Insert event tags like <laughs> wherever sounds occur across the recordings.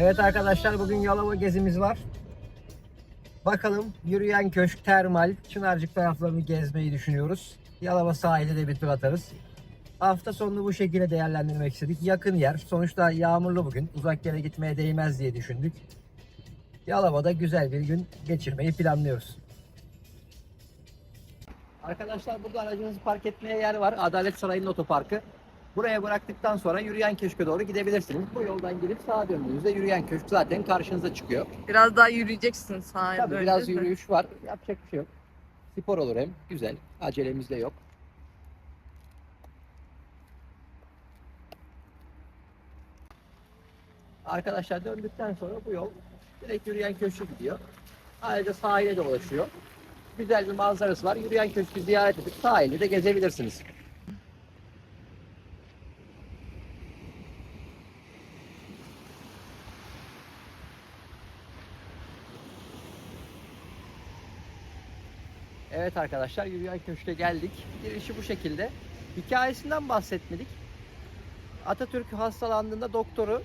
Evet arkadaşlar bugün Yalova gezimiz var. Bakalım yürüyen köşk termal Çınarcık taraflarını gezmeyi düşünüyoruz. Yalova sahilde de bir tur atarız. Hafta sonunu bu şekilde değerlendirmek istedik. Yakın yer. Sonuçta yağmurlu bugün. Uzak yere gitmeye değmez diye düşündük. Yalova'da güzel bir gün geçirmeyi planlıyoruz. Arkadaşlar burada aracınızı park etmeye yer var. Adalet Sarayı'nın otoparkı. Buraya bıraktıktan sonra yürüyen köşke doğru gidebilirsiniz. Bu yoldan girip sağa döndüğünüzde yürüyen köşk zaten karşınıza çıkıyor. Biraz daha yürüyeceksin sahilde. Tabii öyle biraz yürüyüş var. Yapacak bir şey yok. Spor olur hem. Güzel. Acelemiz de yok. Arkadaşlar döndükten sonra bu yol direkt yürüyen köşke gidiyor. Ayrıca sahile de ulaşıyor. Güzel bir manzarası var. Yürüyen köşkü ziyaret edip sahilde de gezebilirsiniz. Evet arkadaşlar yürüyen köşke geldik. Girişi bu şekilde. Hikayesinden bahsetmedik. Atatürk hastalandığında doktoru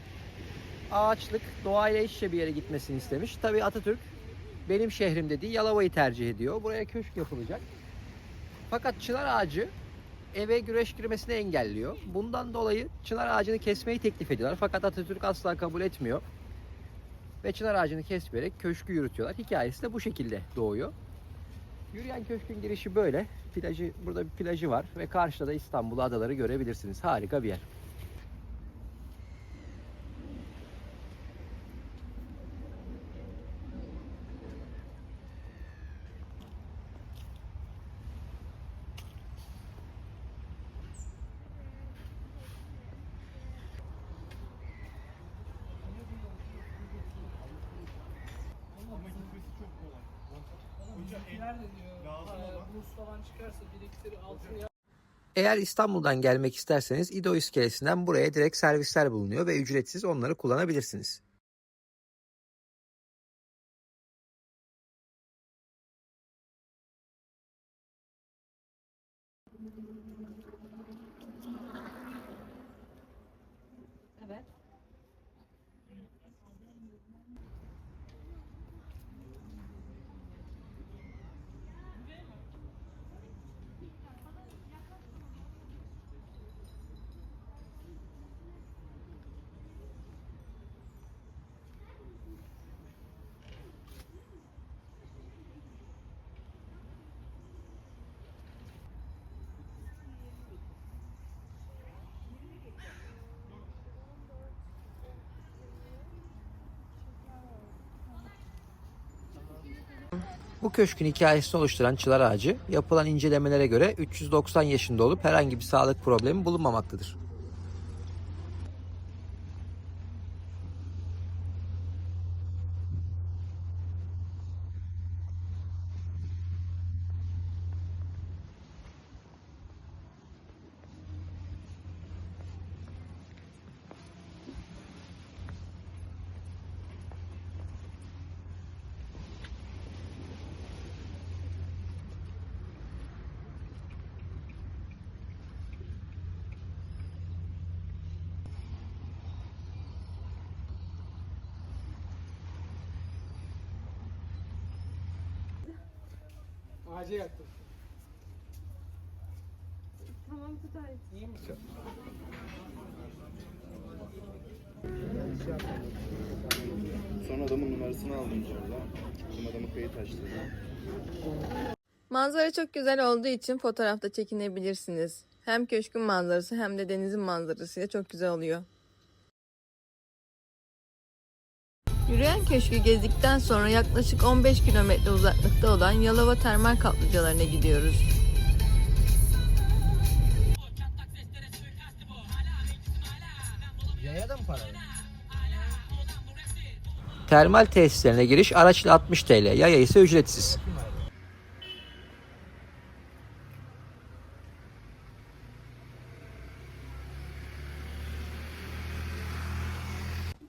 ağaçlık, doğayla iç içe bir yere gitmesini istemiş. Tabii Atatürk benim şehrim dediği Yalova'yı tercih ediyor. Buraya köşk yapılacak. Fakat çınar ağacı eve güreş girmesini engelliyor. Bundan dolayı çınar ağacını kesmeyi teklif ediyorlar. Fakat Atatürk asla kabul etmiyor. Ve çınar ağacını kesmeyerek köşkü yürütüyorlar. Hikayesi de bu şekilde doğuyor. Yürüyen köşkün girişi böyle. Plajı, burada bir plajı var ve karşıda da İstanbul adaları görebilirsiniz. Harika bir yer. Çıkarsa biriktir altını Eğer İstanbul'dan gelmek isterseniz İdo iskelesinden buraya direkt servisler bulunuyor ve ücretsiz onları kullanabilirsiniz. Evet. Bu köşkün hikayesini oluşturan çınar ağacı yapılan incelemelere göre 390 yaşında olup herhangi bir sağlık problemi bulunmamaktadır. Ağaca yattım. Tamam Kutay. İyi mi? Son adamın numarasını aldım orada. Kim adamı kayıt açtırdı. Manzara çok güzel olduğu için fotoğrafta çekinebilirsiniz. Hem köşkün manzarası hem de denizin manzarasıyla çok güzel oluyor. Yürüyen köşkü gezdikten sonra yaklaşık 15 kilometre uzaklıkta olan Yalova Termal Kaplıcalarına gidiyoruz. Yaya da mı para Termal tesislerine giriş araçla 60 TL, yaya ise ücretsiz.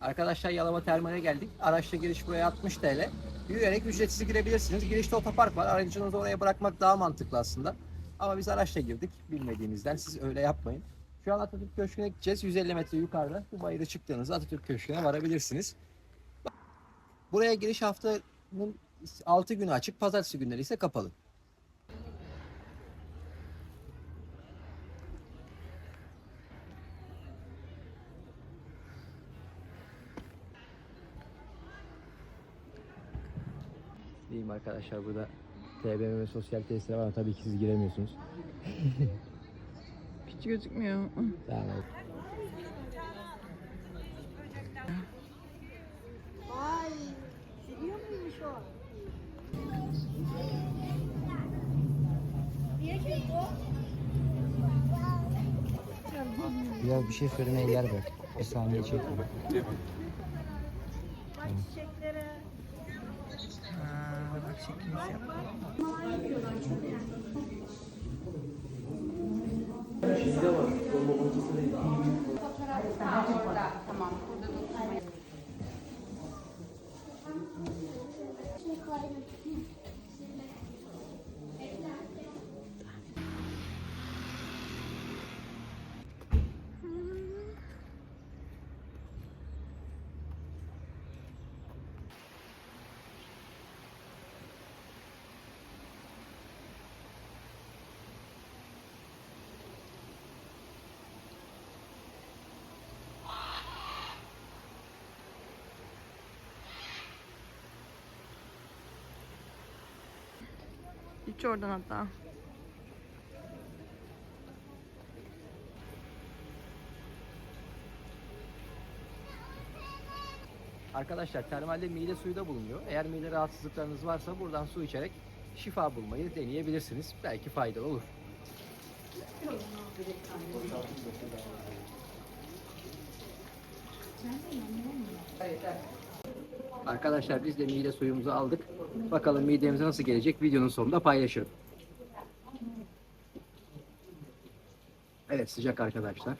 Arkadaşlar Yalova Termal'e geldik. Araçla giriş buraya 60 TL. Yürüyerek ücretsiz girebilirsiniz. Girişte otopark var. Aracınızı oraya bırakmak daha mantıklı aslında. Ama biz araçla girdik bilmediğimizden. Siz öyle yapmayın. Şu an Atatürk Köşkü'ne gideceğiz. 150 metre yukarıda bu bayırı çıktığınızda Atatürk Köşkü'ne varabilirsiniz. Buraya giriş haftanın 6 günü açık, pazartesi günleri ise kapalı. Arkadaşlar burada TBMM ve sosyal tesisler var tabii ki siz giremiyorsunuz. <laughs> Hiç gözükmüyor. Tamam. Vay, biliyor muymuş o? Ya bir şey söylemeye yer ver. Bir saniye çek. çekiliş yapalım. Bizde var. Dolma. Hiç oradan hatta. Arkadaşlar termalde mide suyu da bulunuyor. Eğer mide rahatsızlıklarınız varsa buradan su içerek şifa bulmayı deneyebilirsiniz. Belki faydalı olur. Arkadaşlar biz de mide suyumuzu aldık. Bakalım midemize nasıl gelecek videonun sonunda paylaşırım. Evet sıcak arkadaşlar.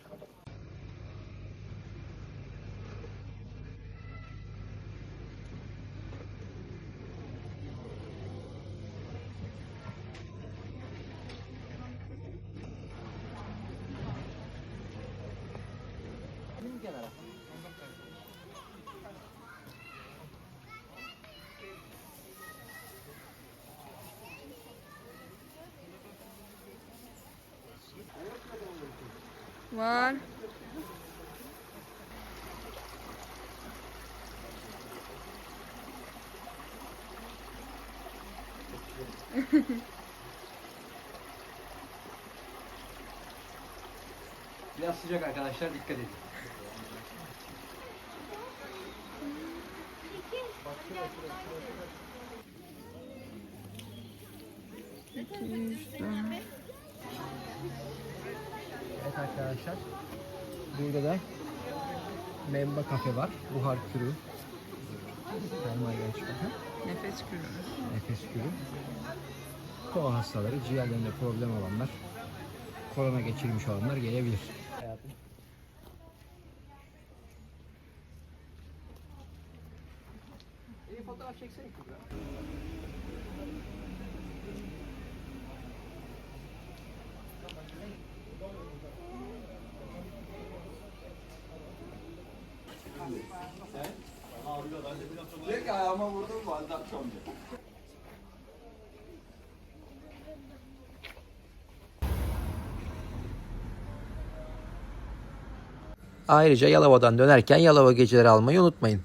Var. Biraz sıcak arkadaşlar dikkat edin. Evet arkadaşlar. Burada da Memba kafe var. Buhar kürü. Termalden çıkan Nefes kürü. nefes kürü. Kova hastaları, ciğerlerinde problem olanlar, korona geçirmiş olanlar gelebilir. Hayatım. İyi fotoğraf çeksene Kübra. Ayrıca Yalova'dan dönerken Yalova geceleri almayı unutmayın.